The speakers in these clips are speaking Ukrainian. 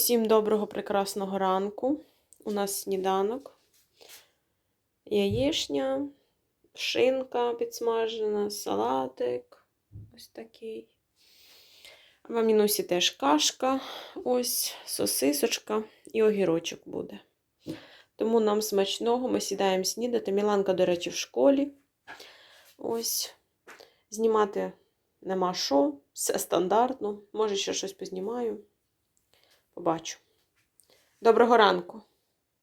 Усім доброго, прекрасного ранку. У нас сніданок. Яєшня, шинка підсмажена, салатик. Ось такий. В Амінусі теж кашка, ось сосисочка і огірочок буде. Тому нам смачного, ми сідаємо снідати. Міланка, до речі, в школі. Ось. Знімати нема що, все стандартно. Може, ще щось познімаю. Побачу. Доброго ранку.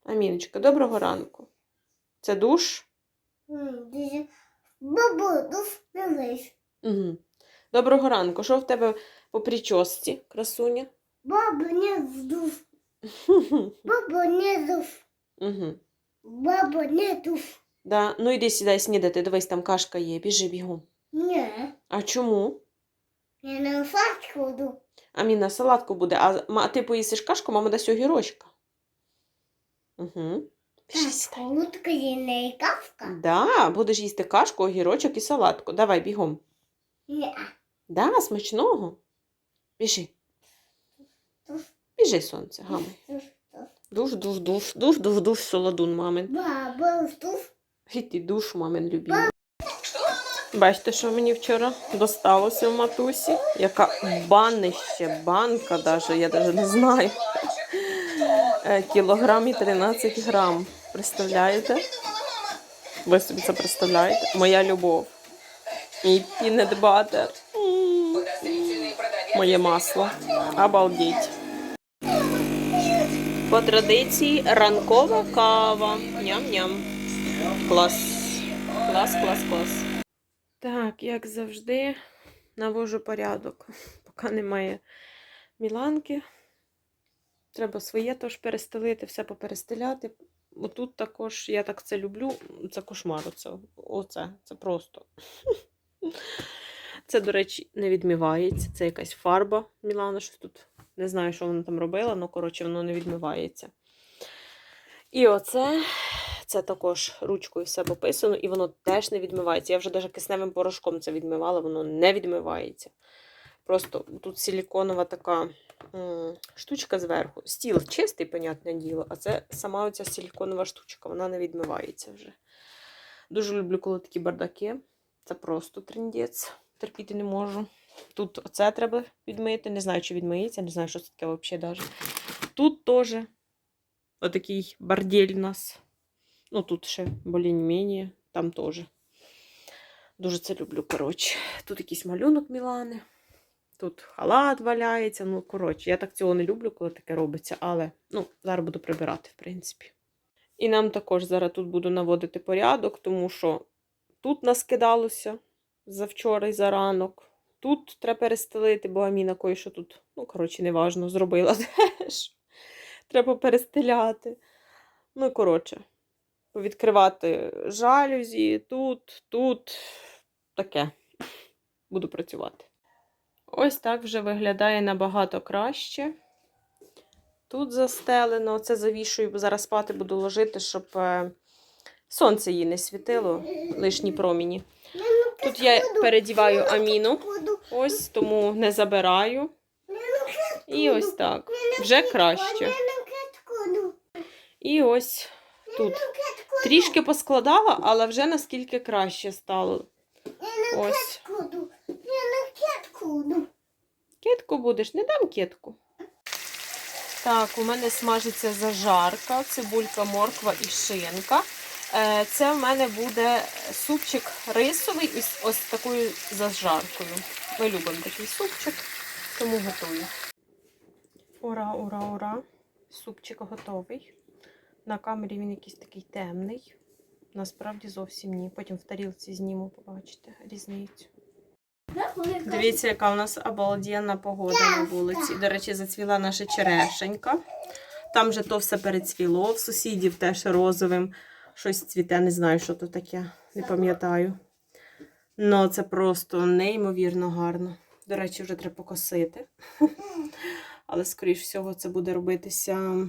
Аміночка, доброго ранку. Це душ? Бабу, лиш. Угу. Доброго ранку. Що в тебе по прическі, красуня? Бабу не вдув. Бабу не дув. угу. Бабу не дув. Да. Ну іди сідай снідати, дивись, там кашка є, біжи бігом. Ні. А чому? Я на фатку ду. Аміна, салатку буде, а ти поїсиш кашку, мама дасть огірочка. Угу. Є не кавка. Да, будеш їсти кашку, огірочок і салатку. Давай бігом. Ні. Да, смачного. Біжи. Біжи, сонце, гамай. Душ, душ, душ, душ, душ, душ, солодун мамин. Бабу вдув. І ти душ мамин любимий. Бачите, що мені вчора досталося в матусі? Яка банище, банка даже, я навіть не знаю. Е, Кілограм і 13 грам. Представляєте? Ви собі це представляєте? Моя любов. І peanut butter. М. Моє масло. Обалдеть. По традиції ранкова кава. Ням-ням. Клас. Клас, клас, клас. Так, як завжди, навожу порядок. Поки немає міланки. Треба своє теж перестелити, все поперестеляти. Отут також, я так це люблю, це кошмар. Оце, оце, це просто. Це, до речі, не відмивається. Це якась фарба Мілана, щось тут. Не знаю, що вона там робила, але, коротше, воно не відмивається. І оце, це також ручкою все пописано, і воно теж не відмивається. Я вже навіть кисневим порошком це відмивала, воно не відмивається. Просто тут силіконова така м, штучка зверху. Стіл чистий, понятне діло, а це сама оця силіконова штучка, вона не відмивається вже. Дуже люблю, коли такі бардаки. Це просто трендець. Терпіти не можу. Тут оце треба відмити. Не знаю, чи відмиється, не знаю, що це таке взагалі. Тут теж отакий бордель у нас. Ну, тут ще більш-менш, там теж. Дуже це люблю, коротше. Тут якийсь малюнок Мілани. Тут халат валяється. Ну, коротше, я так цього не люблю, коли таке робиться, але ну, зараз буду прибирати, в принципі. І нам також зараз тут буду наводити порядок, тому що тут наскидалося завчора і за ранок. Тут треба перестелити, бо Аміна кое що тут, ну, коротше, неважно, зробила теж. Треба перестеляти. Ну, коротше, повідкривати жалюзі, тут, тут, таке. Буду працювати. Ось так вже виглядає набагато краще. Тут застелено, це завішую, бо зараз спати буду ложити, щоб е, сонце її не світило, лишні проміні. Тут я передіваю аміну, ось, тому не забираю. І ось так. Вже краще. І ось тут. Трішки поскладала, але вже наскільки краще стало. Ось. Кітку будеш, не дам кітку. Так, у мене смажиться зажарка, цибулька, морква і шинка. Е, Це в мене буде супчик рисовий ось, ось такою зажаркою. Ми любимо такий супчик, тому готую. Ура, ура, ура! Супчик готовий. На камері він якийсь такий темний. Насправді зовсім ні. Потім в тарілці зніму, побачите різницю. Дивіться, яка у нас обалденна погода на вулиці. До речі, зацвіла наша черешенька. Там же то все перецвіло, в сусідів теж розовим. Щось цвіте, не знаю, що то таке, не пам'ятаю. Ну, це просто неймовірно гарно. До речі, вже треба покосити. Але, скоріш всього, це буде робитися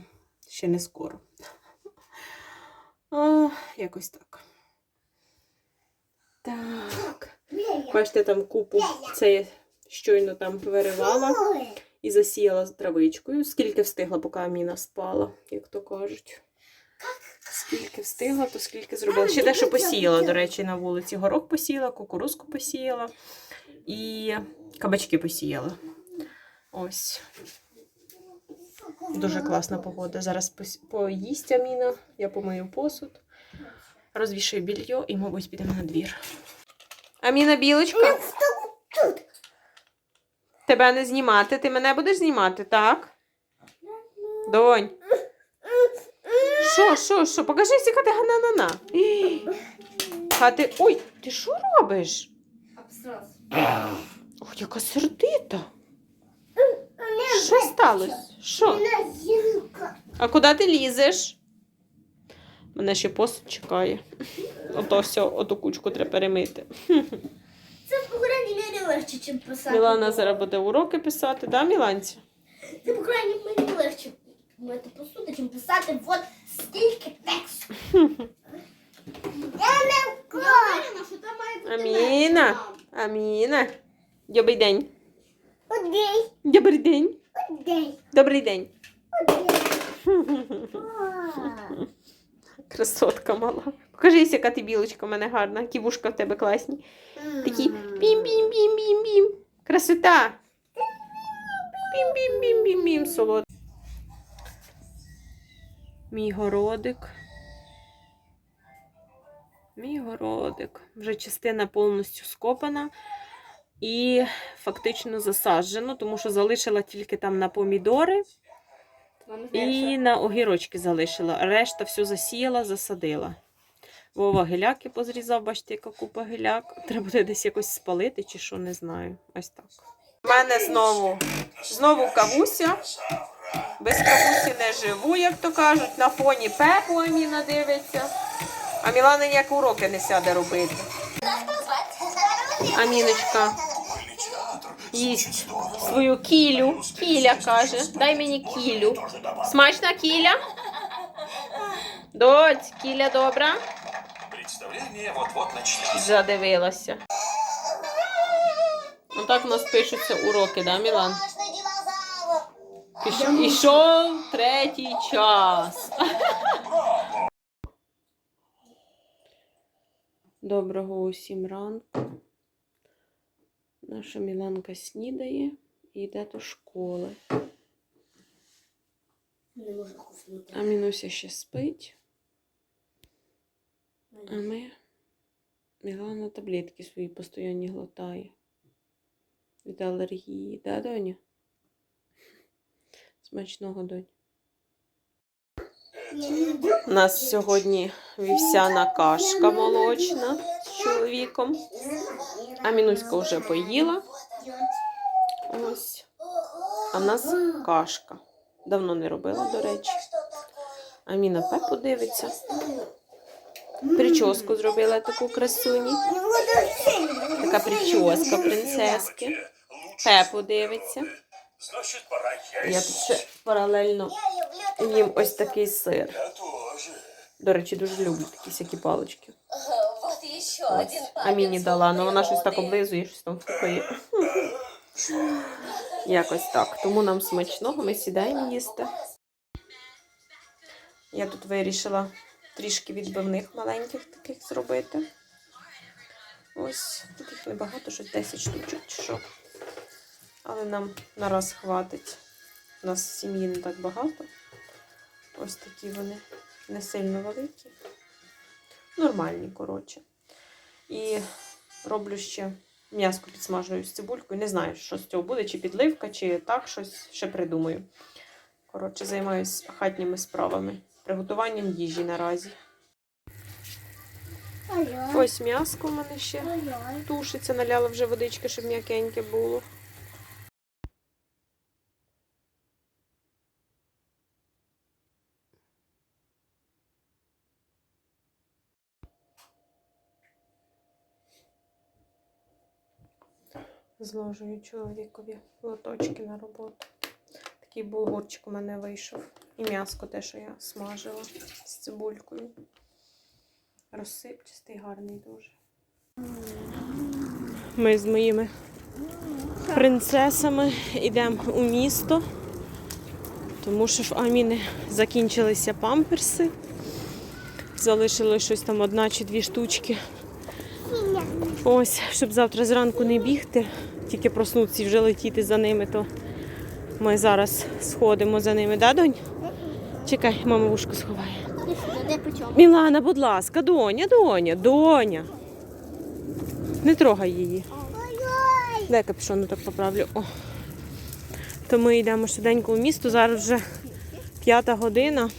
ще не скоро. А, якось так. Так. Бачите, там купу це я щойно там виривала. І засіяла травичкою. Скільки встигла, поки Аміна спала, як то кажуть. Скільки встигла, то скільки зробила. Ще дещо посіяла, до речі, на вулиці. Горох посіяла, кукурузку посіяла і кабачки посіяла. Ось. Дуже класна погода. Зараз поїсть Аміна, я помию посуд, розвішую більйо і, мабуть, підемо на двір. Аміна білочка. Тебе не знімати. Ти мене будеш знімати, так? Донь. Що, що, що? Покажи, яка ти гана-на-на. А ти. Ой, ти що робиш? Ох, яка сердита. Що сталося? Що? А куди ти лізеш? Мене ще посуд чекає. Ото все, оту кучку треба перемити. Це по крайній мірі легше, ніж писати. Мілана зараз буде уроки писати, да, Міланці? Це по крайній мірі легше мити посуду, ніж писати от стільки тексту. Я не впевнена, що там має бути Аміна. Аміна. Добрий день. Добрий день. Одей, Добрий день. Красотка мала. Покажись, яка ти білочка в мене гарна. Які вушка в тебе класні. Такі бім-бім-бім-бім-бім. Красота. Бім-бім-бім-бім-бім. Солод. Мій городик. Мій городик. Вже частина повністю скопана і фактично засаджено, тому що залишила тільки там на помідори і на огірочки залишила. Решта все засіяла, засадила. Вова геляки позрізав, бачите, яка купа геляк. Треба буде десь якось спалити чи що, не знаю. Ось так. У мене знову, знову кавуся. Без кавусі не живу, як то кажуть. На фоні Пепу Аміна дивиться. А Мілана ніяк уроки не сяде робити. Аміночка їсть свою кілю. Кіля каже. Дай мені кілю. Смачна кіля? Доць, кіля добра? Задивилася. Отак у нас пишуться уроки, да, Мілан? Піш- Ішов третій час. Доброго усім ранку. Наша Міланка снідає і йде до школи. Не можу куснути. А Мінуся ще спить. А ми. Мілана таблетки свої постійно глотає. Від алергії, да, доня? Смачного донь. У нас сьогодні вівсяна кашка молочна з чоловіком. А Мінуська вже поїла. Ось. А в нас кашка. Давно не робила, до речі. Аміна Пепу дивиться. Прическу зробила таку красуні. Така прическа принцески. Пепу дивиться. Я тут ще паралельно їм ось такий сир. До речі, дуже люблю такі всякі палички. Еще один А Міні дала, але вона щось так облизує, щось там фукає. Якось так. Тому нам смачного, ми сідаємо їсти. Я тут вирішила трішки відбивних маленьких таких зробити. Ось, тут їх небагато, щось 10 штучок чи що. Але нам нараз хватить. У нас в сім'ї не так багато. Ось такі вони не сильно великі. Нормальні, коротше. І роблю ще м'яско підсмажую з цибулькою. Не знаю, що з цього буде, чи підливка, чи так щось ще придумаю. Коротше, займаюся хатніми справами, приготуванням їжі наразі. Ось м'яско в мене ще тушиться, наляла вже водички, щоб м'якеньке було. Зложую чоловікові лоточки на роботу. Такий булгурчик у мене вийшов. І м'яско те, що я смажила з цибулькою. Розсипчастий, гарний дуже. Ми з моїми принцесами йдемо у місто, тому що в Аміни закінчилися памперси. Залишилось щось там одна чи дві штучки. Ось, щоб завтра зранку не бігти, тільки проснутися і вже летіти за ними, то ми зараз сходимо за ними, да, донь? Чекай, мама вушку сховає. Мілана, будь ласка, доня, доня, доня. Не трогай її. Дай капюшону так поправлю. О. То ми йдемо швиденько в місто. Зараз вже п'ята година.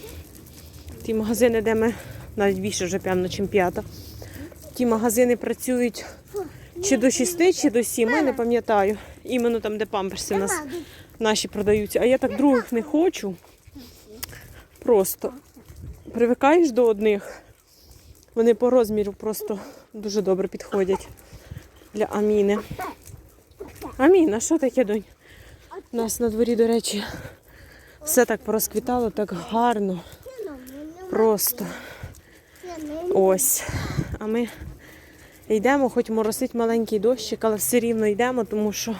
Ті магазини, де ми навіть більше вже певно, ніж п'ята. Ті магазини працюють чи до 6, чи до 7, я не пам'ятаю. Іменно там, де памперси нас наші продаються. А я так других не хочу. Просто привикаєш до одних. Вони по розміру просто дуже добре підходять для Аміни. Аміна, що таке, донь? У нас на дворі, до речі, все так порозквітало, так гарно. Просто ось. А ми йдемо, хоч моросить маленький дощик, але все рівно йдемо, тому що,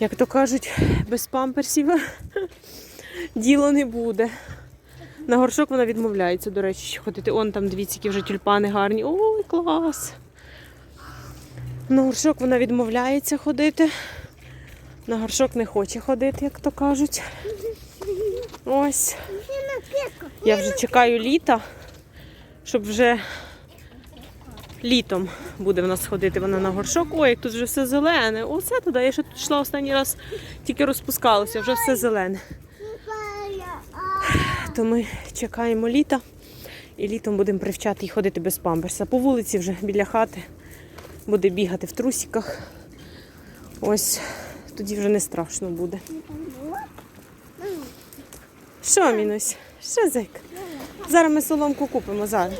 як то кажуть, без памперсів діло не буде. На горшок вона відмовляється, до речі, ходити. Он там дивіться, які вже тюльпани гарні. Ой, клас! На горшок вона відмовляється ходити. На горшок не хоче ходити, як то кажуть. Ось. Я вже чекаю літа, щоб вже літом буде в нас ходити вона на горшок. Ой, як тут вже все зелене. Оце туди. Я ще тут йшла останній раз, тільки розпускалося, вже все зелене. То ми чекаємо літа і літом будемо привчати їх ходити без памперса. По вулиці вже біля хати буде бігати в трусиках. Ось тоді вже не страшно буде. Що, Мінусь? Що зик? Зараз ми соломку купимо зараз.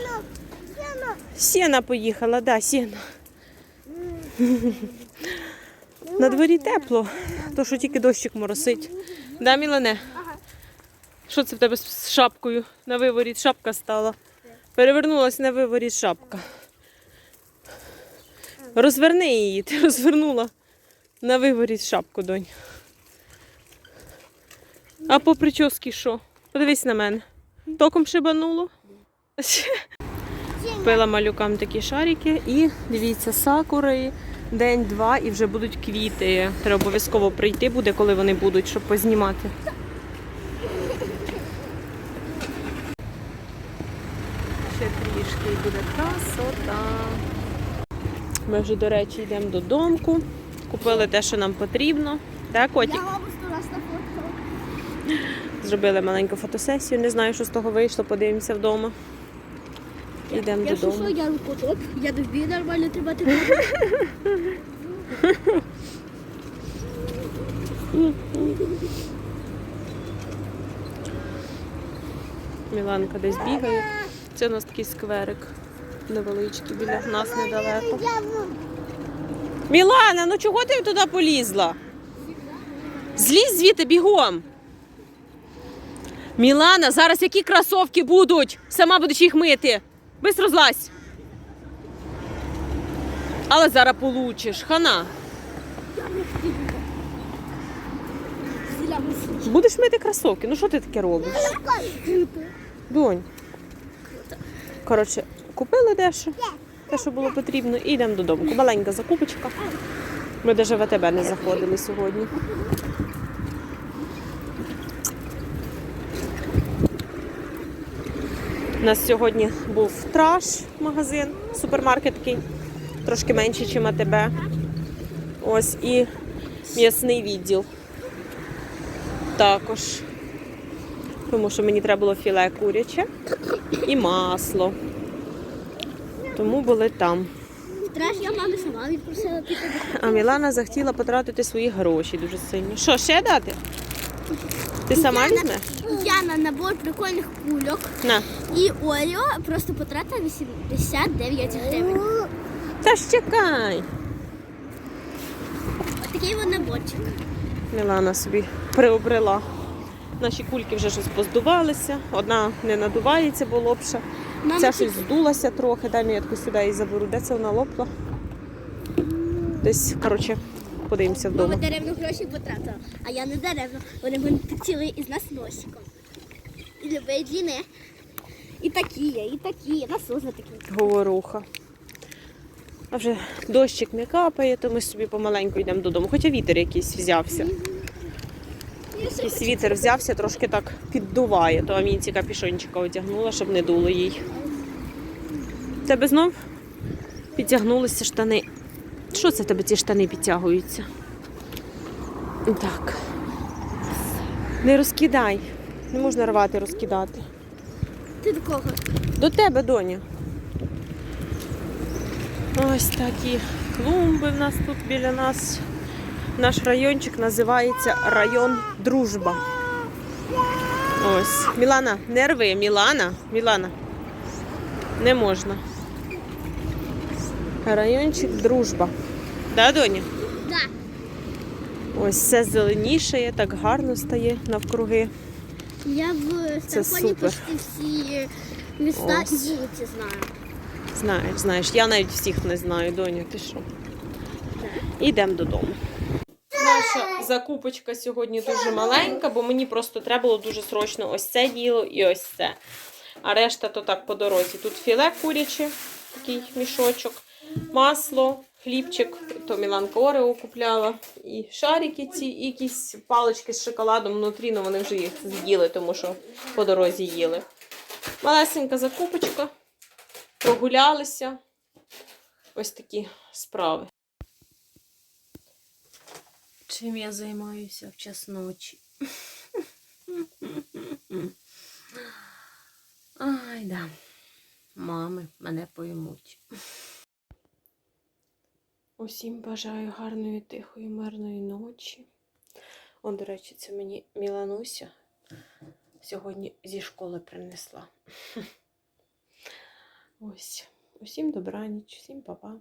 Сіна поїхала, да, сіна. На дворі тепло, то що тільки дощик моросить. Да, Мілане? Що це в тебе з шапкою? На виворіт шапка стала. Перевернулась на виворіт шапка. Розверни її, ти розвернула на виворіт шапку, донь. А по прически що? Подивись на мене. Током шибануло. Купила малюкам такі шарики і дивіться, сакури. День-два і вже будуть квіти. Треба обов'язково прийти буде, коли вони будуть, щоб познімати. Ще трішки і буде красота. Ми вже, до речі, йдемо додому. Купили те, що нам потрібно. Так, котик? Зробили маленьку фотосесію. Не знаю, що з того вийшло, подивимося вдома. Йдемо додому. що, я рукотоп, я тобі нормально тримати. Міланка десь бігає. Це у нас такий скверик невеличкий, біля нас недалеко. Мілана, ну чого ти туди полізла? Злізь звідти бігом. Мілана, зараз які кросовки будуть? Сама будеш їх мити. Бистро злазь. Але зараз получиш. Хана. Будеш мити кросовки. Ну що ти таке робиш? Донь. Коротше, купили дещо, те, що було потрібно, і йдемо додому. Маленька закупочка. Ми навіть в АТБ не заходили сьогодні. У нас сьогодні був траш магазин, супермаркет такий, трошки менший, ніж АТБ. Ось і м'ясний відділ. Також. Тому що мені треба було філе куряче і масло. Тому були там. Треш я мамі сама відпросила піти. А Мілана захотіла потратити свої гроші дуже сильно. Що, ще дати? Ти сама візьмеш? Я на набор прикольних кульок На. і Оріо просто потратила 89 гривень. Та ж чекай. Ось такий от наборчик. Мілана собі приобрела. Наші кульки вже щось поздувалися. Одна не надувається, бо лопша. Мама, Ця щось здулася трохи. Дай мені я таку сюди її заберу. Де це вона лопла? Десь, коротше, подивимося Мама вдома. даремно гроші потратила, а я не даремно. Вони мене цілий із нас носиком. І любить длини. І такі є, і такі є, насузна такі. Говоруха. А вже дощик не капає, то ми собі помаленьку йдемо додому. Хоча вітер якийсь взявся. Якийсь вітер взявся, трошки так піддуває, то Амінці капішончика одягнула, щоб не дуло їй. Тебе знов підтягнулися штани. Що це в тебе ці штани підтягуються? Так. Не розкидай. Не можна рвати, розкидати. Ти до кого? До тебе, доня. Ось такі клумби в нас тут біля нас. Наш райончик називається район Дружба. Ось. Мілана, не рви, Мілана. Мілана. Не можна. Райончик Дружба. Да, доня? Да. Ось все зеленішає, так гарно стає навкруги. Я в Це почти всі міста і вулиці знаю. Знаєш, знаєш, я навіть всіх не знаю, доню, ти що? Йдемо додому. Наша закупочка сьогодні дуже маленька, бо мені просто треба було дуже срочно ось це діло і ось це. А решта то так по дорозі. Тут філе куряче, такий мішочок, масло, хлібчик, то Міланка Орео купляла, і шарики ці, і якісь палички з шоколадом внутрі, але вони вже їх з'їли, тому що по дорозі їли. Малесенька закупочка прогулялися. Ось такі справи. Чим я займаюся в час ночі? Ай, да. Мами мене поймуть. Усім бажаю гарної, тихої, мирної ночі. О, до речі, це мені Мілануся сьогодні зі школи принесла. Ось. Усім добраніч, всім па-па.